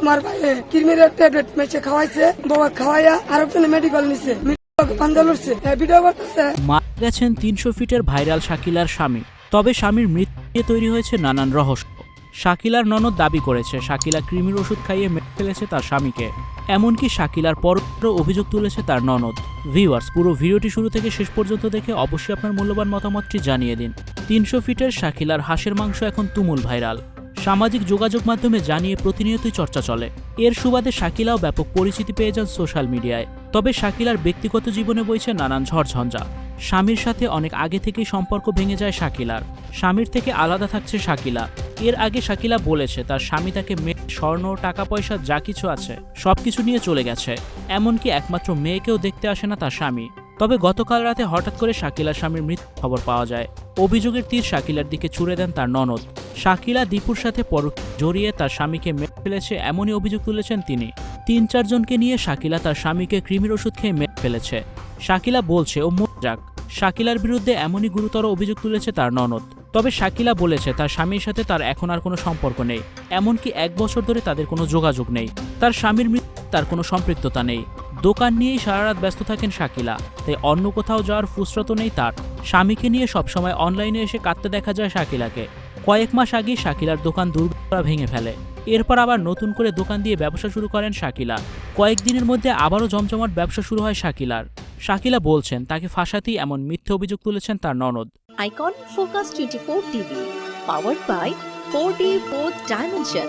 তোমার ভাইয়ে কিরমির ট্যাবলেট মেচে খাওয়াইছে, বাবা খাওয়াইয়া আর মেডিকেল নিছে। মারা গেছেন তিনশো ফিটের ভাইরাল শাকিলার স্বামী। তবে স্বামীর মৃত্যু নিয়ে তৈরি হয়েছে নানান রহস্য। শাকিলার ননদ দাবি করেছে, শাকিলা কৃমির ওষুধ খাইয়ে মেরে ফেলেছে তার স্বামীকে। এমনকি শাকিলার পরোক্ষ অভিযোগ তুলেছে তার ননদ। ভিউয়ার্স পুরো ভিডিওটি শুরু থেকে শেষ পর্যন্ত দেখে অবশ্যই আপনার মূল্যবান মতামতটি জানিয়ে দিন। তিনশো ফিটের শাকিলার হাঁসের মাংস এখন তুমুল ভাইরাল। সামাজিক যোগাযোগ মাধ্যমে জানিয়ে প্রতিনিয়তই চর্চা চলে। এর সুবাদে শাকিলাও ব্যাপক পরিচিতি পেয়ে যান সোশ্যাল মিডিয়ায়। তবে শাকিলার ব্যক্তিগত জীবনে বইছে নানান ঝড়ঝঞ্ঝা। স্বামীর সাথে অনেক আগে থেকেই সম্পর্ক ভেঙে যায় শাকিলার। স্বামীর থেকে আলাদা থাকছে শাকিলা। এর আগে শাকিলা বলেছে তার স্বামী তাকে মেয়ে, স্বর্ণ টাকা পয়সা যা কিছু আছে, সবকিছু নিয়ে চলে গেছে। এমনকি একমাত্র মেয়েকেও দেখতে আসে না তার স্বামী। তবে গতকাল রাতে হঠাৎ করে শাকিলার স্বামীর মৃত্যু খবর পাওয়া যায়। অভিযোগের তীর শাকিলার দিকে ছুড়ে দেন তার ননদ। শাকিলা দীপুর সাথে পর জড়িয়ে তার স্বামীকে মেরে ফেলেছে এমনই অভিযোগ তুলেছেন তিনি। তিন চারজনকে নিয়ে শাকিলা তার স্বামীকে কৃমির ওষুধ খেয়ে মেরে ফেলেছে। শাকিলা বলছে, ও যাক। শাকিলার বিরুদ্ধে এমনই গুরুতর অভিযোগ তুলেছে তার ননদ। তবে শাকিলা বলেছে, তার স্বামীর সাথে তার এখন আর কোনো সম্পর্ক নেই। এমনকি এক বছর ধরে তাদের কোনো যোগাযোগ নেই। তার স্বামীর মৃত্যু তার কোনো সম্পৃক্ততা নেই। দোকান নিয়েই সারা রাত ব্যস্ত থাকেন শাকিলা। তাই অন্য কোথাও যাওয়ার ফুসরত নেই তার। স্বামীকে নিয়ে সবসময় অনলাইনে এসে কাঁদতে দেখা যায় শাকিলাকে। কয়েক মাস আগেই শাকিলার দোকান দুর্ঘটনা ভেঙে ফেলে। এরপর আবার নতুন করে দোকান দিয়ে ব্যবসা শুরু করেন শাকিলা। কয়েকদিনের মধ্যে আবারও জমজমাট ব্যবসা শুরু হয় শাকিলার। শাকিলা বলছেন, তাকে ফাঁসাতেই এমন মিথ্যে অভিযোগ তুলেছেন তার ননদ। Icon focus twenty four TV powered by four D four dimension